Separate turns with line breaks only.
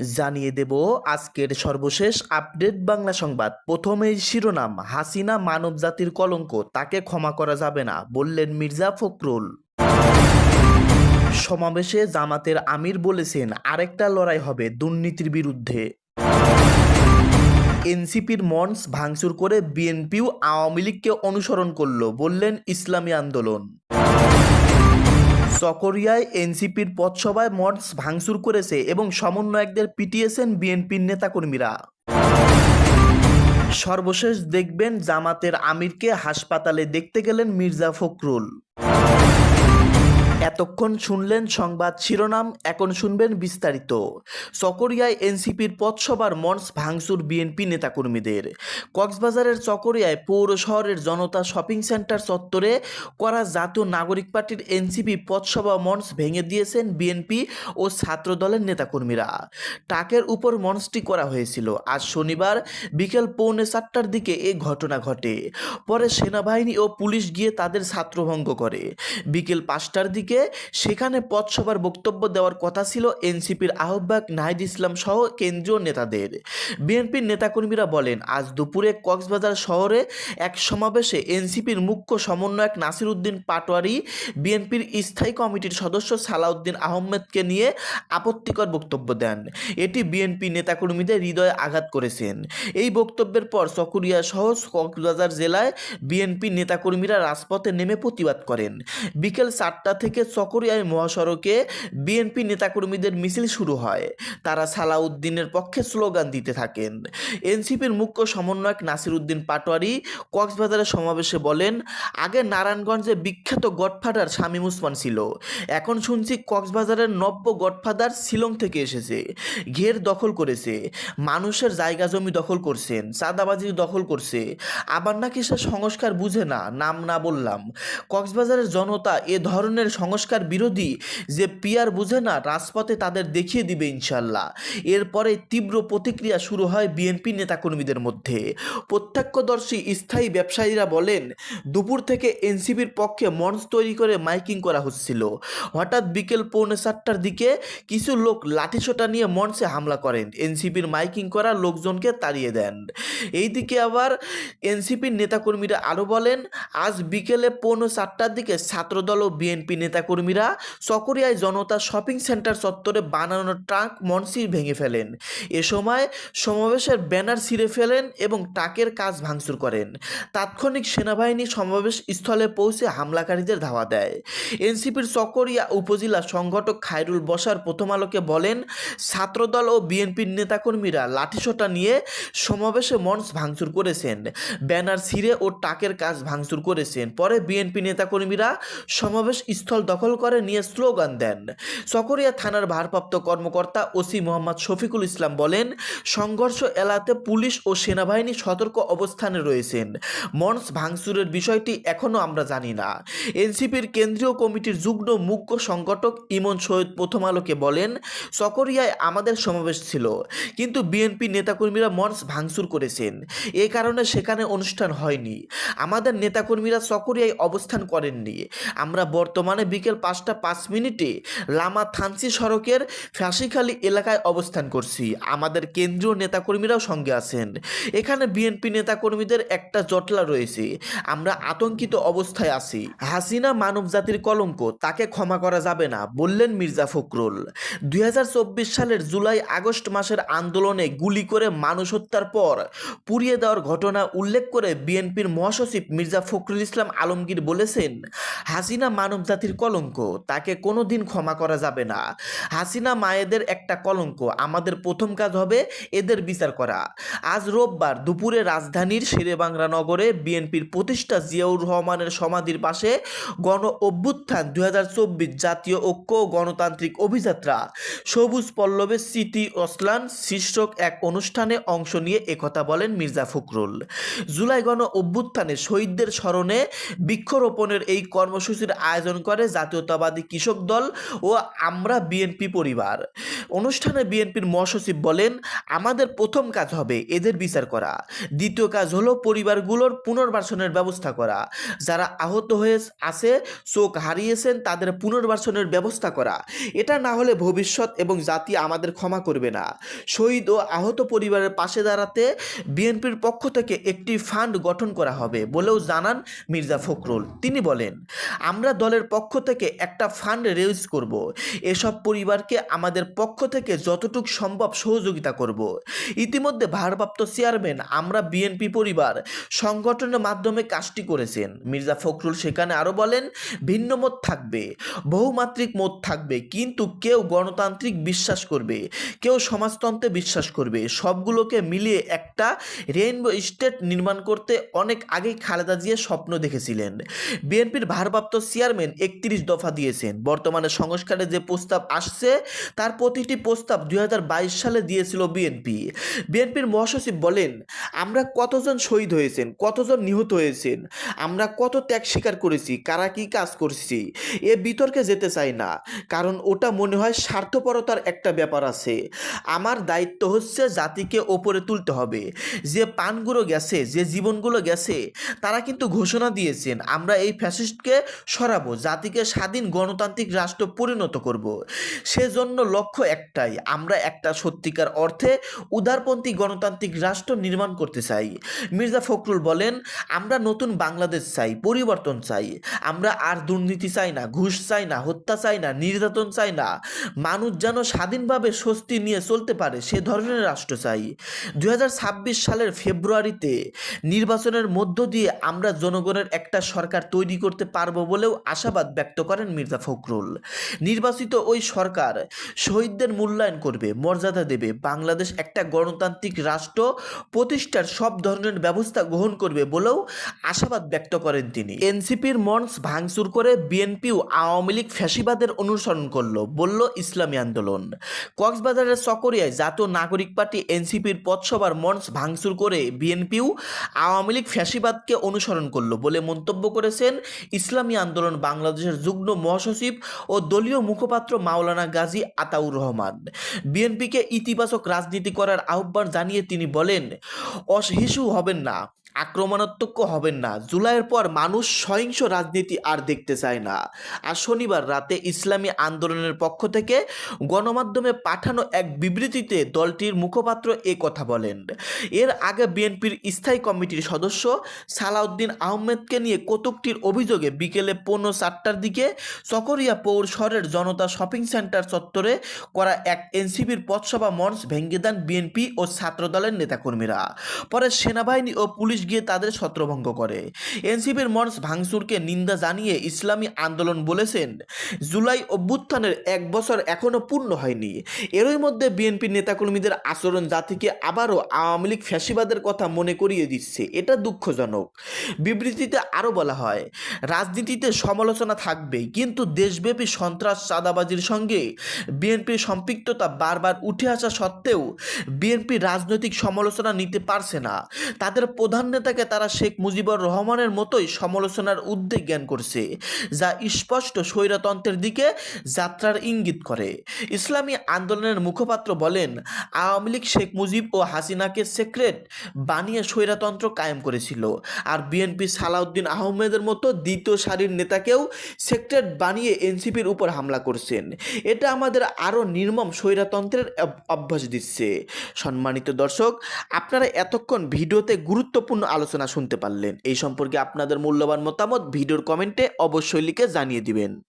জানিয়ে দেব আজকের সর্বশেষ আপডেট বাংলা সংবাদ। প্রথমেই শিরোনাম, হাসিনা মানবজাতির কলঙ্ক, তাকে ক্ষমা করা যাবে না, বললেন মির্জা ফখরুল। সমাবেশে জামাতের আমির বলেছেন, আরেকটা লড়াই হবে দুর্নীতির বিরুদ্ধে। এনসিপির মঞ্চ ভাঙচুর করে বিএনপিও আওয়ামী লীগকে অনুসরণ করল, বললেন ইসলামী আন্দোলন। চকরিয়ায় এনসিপির পথসভায় মঞ্চ ভাঙচুর করেছে এবং সমন্বয়কদের পিটিয়েছেন বিএনপির নেতাকর্মীরা। সর্বশেষ দেখবেন জামাতের আমিরকে হাসপাতালে দেখতে গেলেন মির্জা ফখরুল। এতক্ষণ শুনলেন সংবাদ শিরোনাম, এখন শুনবেন বিস্তারিত। চকরিয়ায় এনসিপির পথসভার মঞ্চ ভাঙচুর বিএনপি নেতাকর্মীদের। কক্সবাজারের চকরিয়ায় পৌর শহরের জনতা শপিং সেন্টার চত্বরে করা জাতীয় নাগরিক পার্টির এনসিপি পথসভা মঞ্চ ভেঙে দিয়েছেন বিএনপি ও ছাত্র দলের নেতাকর্মীরা। টাকের উপর মঞ্চটি করা হয়েছিল। আজ শনিবার বিকেল পৌনে চারটার দিকে এই ঘটনা ঘটে। পরে সেনাবাহিনী ও পুলিশ গিয়ে তাদের ছাত্রভঙ্গ করে। বিকেল পাঁচটার দিকে সেখানে পথসভার বক্তব্য দেওয়ার কথা ছিল এনসিপির আহ্বায়ক নাহিদ ইসলাম সহ কেন্দ্রীয় নেতাদের। বিএনপির নেতাকর্মীরা বলেন, আজ দুপুরে কক্সবাজার শহরে এক সমাবেশে এনসিপির মুখ্য সমন্বয়ক নাসির উদ্দিন পাটোয়ারি, বিএনপির স্থায়ী কমিটির সদস্য সালাউদ্দিন আহমেদকে নিয়ে আপত্তিকর বক্তব্য দেন। এটি বিএনপি নেতাকর্মীদের হৃদয়ে আঘাত করেছেন। এই বক্তব্যের পর চকুরিয়া সহ কক্সবাজার জেলায় বিএনপি নেতাকর্মীরা রাজপথে নেমে প্রতিবাদ করেন। বিকেল চারটা থেকে চকরিয়ায় মহাসড়কে বিএনপি নেতাকর্মীদের মিছিল শুরু হয়। তারা সালাউদ্দিনের পক্ষে স্লোগান দিতে থাকেন। এনসিপির মুখ্য সমন্বয়ক নাসির উদ্দিন পাটোয়ারি কক্সবাজারের সমাবেশে বলেন, আগে নারায়ণগঞ্জে বিখ্যাত গডফাদার শামীম উসমান ছিল। এখন শুনছি কক্সবাজারের নব্য গডফাদার শিলং থেকে এসেছে। ঘের দখল করেছে। মানুষের জায়গা জমি দখল করছেন, চাঁদাবাজি দখল করছে। আবার নাকি সে সংস্কার বুঝে না, নাম না বললাম। কক্সবাজারের জনতা এ ধরনের সংস্কার বিরোধী যে পিয়ার বুঝে না, রাজপথে তাদের দেখিয়ে দিবে ইনশাল্লাহ। এরপরে তীব্র প্রতিক্রিয়া শুরু হয় বিএনপি নেতাকর্মীদের মধ্যে। প্রত্যক্ষদর্শী স্থায়ী ব্যবসায়ীরা বলেন, দুপুর থেকে এনসিপির পক্ষে মঞ্চ তৈরি করে মাইকিং করা হচ্ছিল। হঠাৎ বিকেল পৌনে চারটার দিকে কিছু লোক লাঠিসোঁটা নিয়ে মঞ্চে হামলা করেন। এনসিপির মাইকিং করা লোকজনকে তাড়িয়ে দেন। এইদিকে আবার এনসিপির নেতাকর্মীরা আরও বলেন, আজ বিকেলে পৌনে চারটার দিকে ছাত্রদল ও বিএনপি নেতাকর্মীরা চকরিয়ায় জনতা শপিং সেন্টার চত্বরে বানানো ট্রাক মঞ্চি ভেঙে ফেলেন। এ সময় সমাবেশের ব্যানার ছিঁড়ে ফেলেন এবং ট্রাকের কাজ ভাঙচুর করেন। তাৎক্ষণিক সেনাবাহিনী সমাবেশ স্থলে পৌঁছে হামলাকারীদের ধাওয়া দেয়। এনসিপির চকরিয়া উপজেলা সংগঠক খায়রুল বসার প্রথম আলোকে বলেন, ছাত্রদল ও বিএনপির নেতাকর্মীরা লাঠিসোটা নিয়ে সমাবেশে মঞ্চ ভাঙচুর করেছেন, ব্যানার ছিঁড়ে ও টাকের কাজ ভাঙচুর করেছেন। পরে বিএনপি নেতাকর্মীরা সমাবেশ স্থল দখল করে নিয়ে স্লোগান দেন। সকরিয়া থানার ভারপ্রাপ্ত কর্মকর্তা ওসি মোহাম্মদ শফিকুল ইসলাম বলেন, সংঘর্ষ এলাতে পুলিশ ও সেনাবাহিনী সতর্ক অবস্থানে রয়েছেন। মঞ্চ ভাঙচুরের বিষয়টি এখনও আমরা জানি না। এনসিপির কেন্দ্রীয় কমিটির যুগ্ম মুখ্য সংগঠক ইমন সৈয়দ প্রথম আলোকে বলেন, সকরিয়ায় আমাদের সমাবেশ ছিল, কিন্তু বিএনপি নেতাকর্মীরা মঞ্চ ভাঙচুর করেছেন। এ কারণে সেখানে অনুষ্ঠান হয়নি। আমাদের নেতাকর্মীরা সকরিয়ায় অবস্থান করেননি। আমরা বর্তমানে বিকেল পাঁচটা পাঁচ মিনিটে লামা থানসি সড়কের ফ্যাসিখালী এলাকায় অবস্থান করছি। আমাদের কেন্দ্রীয় নেতাকর্মীরাও সঙ্গে আছেন। এখানে বিএনপি নেতাকর্মীদের একটা জটলা রয়েছে। আমরা আতঙ্কিত অবস্থায় আছি। হাসিনা মানব জাতির কলঙ্ক, তাকে ক্ষমা করা যাবে না, বললেন মির্জা ফখরুল। দুই হাজার চব্বিশ সালের জুলাই আগস্ট মাসের আন্দোলনে গুলি করে মানুষ হত্যার পর পুড়িয়ে দেওয়ার ঘটনা উল্লেখ করে বিএনপির মহাসচিব মির্জা ফখরুল ইসলাম আলমগীর বলেছেন, হাসিনা মানব জাতির কলঙ্ক, তাকে কোনোদিন ক্ষমা করা যাবে না। হাসিনা মায়েদের একটা কলঙ্ক, আমাদের প্রথম কাজ হবে এদের বিচার করা। আজ রোববার দুপুরে রাজধানীর শেরেবাংলা নগরে বিএনপির প্রতিষ্ঠা জিয়াউর রহমানের সমাধির পাশে গণ অভ্যুত্থান দু হাজার চব্বিশ জাতীয় ঐক্য গণতান্ত্রিক অভিযাত্রা। সবুজ পল্লবের স্মৃতি অসলান শীর্ষক এক অনুষ্ঠানে অংশ নিয়ে একথা বলেন মির্জা ফখরুল। জুলাই গণ অভ্যুত্থানে শহীদদের স্মরণে বৃক্ষরোপণের এই কর্মসূচির আয়োজন করে জাতীয়তাবাদী কৃষক দল ও আমরা বিএনপি পরিবার। অনুষ্ঠানে বিএনপির মহাসচিব বলেন, আমাদের প্রথম কাজ হবে এদের বিচার করা। দ্বিতীয় কাজ হলো পরিবারগুলোর পুনর্বাসনের ব্যবস্থা করা। যারা আহত হয়ে আছে, চোখ হারিয়েছেন, তাদের পুনর্বাসনের ব্যবস্থা করা। এটা না হলে ভবিষ্যৎ এবং জাতি আমাদের ক্ষমা করবে না। শহীদ ও আহত পরিবারের পাশে দাঁড়াতে বিএনপির পক্ষ থেকে একটি ফান্ড গঠন করা হবে বলেও জানান মির্জা ফখরুল। তিনি বলেন, আমরা দলের পক্ষ থেকে একটা ফান্ড রেজ করব। এসব পরিবারকে আমাদের পক্ষ থেকে যতটুকু সম্ভব সহযোগিতা করব। ইতিমধ্যে ভারপ্রাপ্ত চেয়ারম্যান, আমরা বিএনপি পরিবার, সংগঠনের মাধ্যমে কাজটি করেছেন। মির্জা ফখরুল সেখানে আরও বলেন, ভিন্ন মত থাকবে, বহুমাত্রিক মত থাকবে, কিন্তু কেউ গণতান্ত্রিক বিশ্বাস করবে, কেউ সমাজতন্ত্রে বিশ্বাস করবে। সবগুলোকে মিলিয়ে একটা রেইনবো স্টেট নির্মাণ করতে অনেক আগেই খালেদা জিয়া স্বপ্ন দেখেছিলেন। বিএনপির ভারপ্রাপ্ত চেয়ারম্যান একত্রিশ দফা দিয়েছেন। বর্তমানে সংস্কারে যে প্রস্তাব আসছে, তার প্রতিটি প্রস্তাব দুই হাজার বাইশ সালে দিয়েছিল বিএনপি বিএনপির মহাসচিব বলেন, আমরা কতজন শহীদ হয়েছেন, কতজন নিহত হয়েছেন, আমরা কত ত্যাগ স্বীকার করেছি, কারা কি কাজ করছি, এ বিতর্কে যেতে চাই না, কারণ ওটা মনে হয় স্বার্থপরতার একটা ব্যাপার আছে। আমার দায়িত্ব হচ্ছে জাতিকে ওপরে তুলতে হবে। যে পানগুলো গেছে, যে জীবনগুলো গেছে, তারা কিন্তু ঘোষণা দিয়েছেন, আমরা এই ফ্যাসিস্টকে সরাবো, জাতিকে স্বাধীন গণতান্ত্রিক রাষ্ট্র পরিণত করব। সেজন্য লক্ষ্য একটাই, আমরা একটা সত্যিকার অর্থে উদারপন্থী গণতান্ত্রিক রাষ্ট্র নির্মাণ করতে চাই। মির্জা ফখরুল বলেন, আমরা নতুন বাংলাদেশ চাই, পরিবর্তন চাই। আমরা আর দুর্নীতি চাই না, ঘুষ চাই না, হত্যা চাই না, নির্যাতন চাই না। মানুষ যেন স্বাধীনভাবে স্বস্তি নিয়ে চলতে পারে, সে ধরনের রাষ্ট্র চাই। দু হাজার ছাব্বিশ সালের ফেব্রুয়ারিতে নির্বাচনের মধ্য দিয়ে আমরা জনগণের একটা সরকার তৈরি করতে পারব বলেও আশাবাদ ব্যক্ত করেন মির্জা ফখরুল। নির্বাচিত ওই সরকার শহীদদের মূল্যায়ন করবে, মর্যাদা দেবে। বাংলাদেশ একটা গণতান্ত্রিক রাষ্ট্র, প্রতিষ্ঠার সব ধরনের ব্যবস্থা গ্রহণ করবে বলেও আশাবাদ ব্যক্ত করেন তিনি। এনসিপির মঞ্চ ভাঙচুর করে বিএনপিও আওয়ামী লীগ ফ্যাসিবাদের অনুসরণ করল, বলল ইসলামী আন্দোলন। কক্সবাজারের চকরিয়ায় জাতীয় নাগরিক পার্টি এনসিপির পথসভার মঞ্চ ভাঙচুর করে বিএনপিও আওয়ামী লীগ ফ্যাসিবাদকে অনুসরণ করল বলে মন্তব্য করেছেন ইসলামী আন্দোলন বাংলাদেশের যুগ্ম মহাসচিব ও দলীয় মুখপাত্র মাওলানা গাজী আতাউর রহমান। বিএনপিকে ইতিবাচক রাজনীতি করার আহ্বান জানিয়ে তিনি বলেন অসহিষ্ণু হবেন না। আক্রমণাত্মক হবেন না। জুলাইয়ের পর মানুষ সহিংস রাজনীতি আর দেখতে চায় না। আর শনিবার রাতে ইসলামী আন্দোলনের পক্ষ থেকে গণমাধ্যমে পাঠানো এক বিবৃতিতে দলটির মুখপাত্র এ কথা বলেন। এর আগে বিএনপির স্থায়ী কমিটির সদস্য সালাউদ্দিন আহমেদকে নিয়ে কৌতুকটির অভিযোগে বিকেলে পৌনে চারটার দিকে চকরিয়া পৌর শহরের জনতা শপিং সেন্টার চত্বরে করা এক এনসিপির পথসভা মঞ্চ ভেঙ্গে দেন বিএনপি ও ছাত্রদলের নেতাকর্মীরা। পরে সেনাবাহিনী ও পুলিশ গিয়ে তাদের ছত্রভঙ্গ করে। এনসিপির মঞ্চ ভাঙচুরকে নিন্দা জানিয়ে ইসলামী আন্দোলন বলেছেন। জুলাই অভ্যুত্থানের এক বছর এখনও পূর্ণ হয়নি। এরই মধ্যে বিএনপি নেতাকর্মীদের আচরণ জাতিকে আবারও আওয়ামী লীগ ফ্যাসিবাদের কথা মনে করিয়ে দিচ্ছে। এটা দুঃখজনক। বিবৃতিতে আরও বলা হয়, রাজনীতিতে সমালোচনা থাকবে কিন্তু দেশব্যাপী সন্ত্রাস চাঁদাবাজির সঙ্গে বিএনপির সম্পৃক্ততা বারবার উঠে আসা সত্ত্বেও বিএনপি রাজনৈতিক সমালোচনা নিতে পারছে না। তাদের প্রধান নেতাকে তারা শেখ মুজিবুর রহমানের মতোই সমালোচনার উদ্বেগ জ্ঞান করছে, যা স্পষ্ট স্বৈরতন্ত্রের দিকে যাত্রার ইঙ্গিত করে। ইসলামী আন্দোলনের মুখপাত্র বলেন, আওয়ামী লীগ শেখ মুজিব ও হাসিনাকে সেক্রেট বানিয়ে স্বৈরতন্ত্র কায়েম করেছিল আর বিএনপি সালাউদ্দিন আহমেদের মতো দ্বিতীয় সারির নেতাকেও সেক্রেট বানিয়ে এনসিপির উপর হামলা করছেন। এটা আমাদের আরও নির্মম স্বৈরতন্ত্রের অভ্যাস দিচ্ছে। সম্মানিত দর্শক, আপনারা এতক্ষণ ভিডিওতে গুরুত্বপূর্ণ আলোচনা শুনতে পারলেন? এই সম্পর্কে আপনাদের মূল্যবান মতামত ভিডিওর কমেন্টে অবশ্যই লিখে জানিয়ে দিবেন।